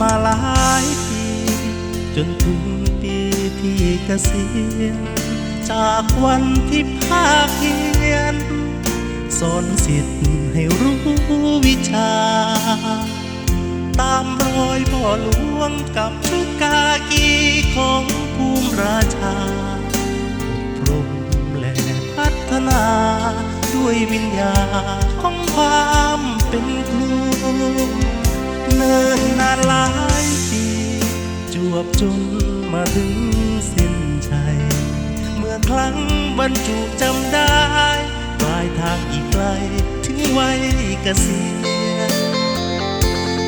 มาหลายปี จนถึงปีที่เกษียณจากวันที่ภาคเพียนสอนสิทธิ์ให้รู้วิชา ตามรอยพ่อหลวงกับชุกากีของภูมิราชาอบรมและพัฒนาด้วยวิญญาของความานหลายปีจวบจนมาถึงเส้นชัยเมื่อครั้งบรรจุจำได้ปลายทางอีกไกลถึงวัยเกษียณ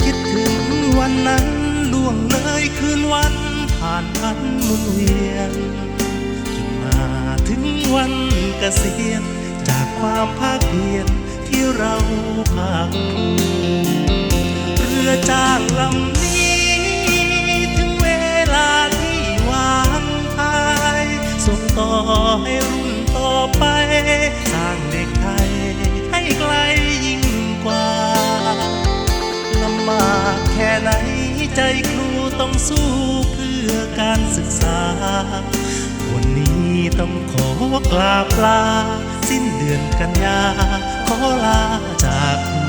คิดถึงวันนั้นล่วงเลยคืนวันผ่านพันหมุนเวียนจนมาถึงวันเกษียณจากความภาคเพียรที่เราภาคภูมิเรือจ้า ลำนี้ ถึงเวลาที่วางพายส่งต่อให้รุ่นต่อไป สร้างเด็กไทย ให้ไกลยิ่งกว่าลำบากแค่ไหนใจครูต้องสู้เพื่อการศึกษา วันนี้ต้องขอกราบลา สิ้นเดือนกันยา ขอลาจากครู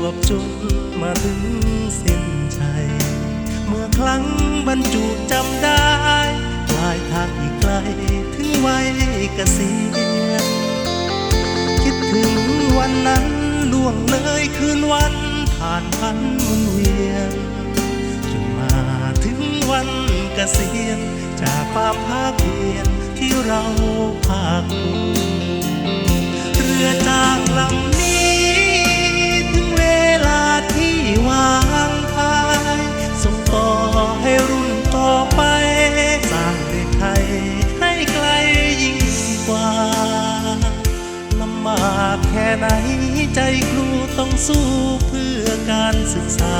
วบจนมาถึงเส้นชัย เมื่อครั้งบรรจุจำได้ปลายทางอีกไกลถึงวัยเกษียณคิดถึงวันนั้นล่วงเลยคืนวันผ่านพันหมุนเวียนจนมาถึงวันเกษียณจากความภาคเพียรที่เราภาคภู ไหนใจครูต้องสู้เพื่อการศึกษา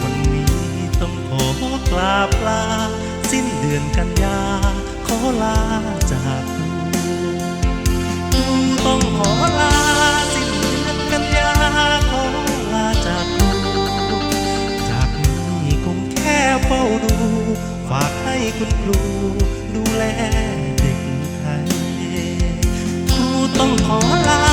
วันนี้ต้องขอกราบลา สิ้นเดือนกันยา ขอลาจากครูครูต้องขอลา สิ้นเดือนกันยา ขอลาจากครูจากนี้คงแค่เฝ้าดู ฝากให้คุณครูดูแลเด็กไทยครูต้องขอลา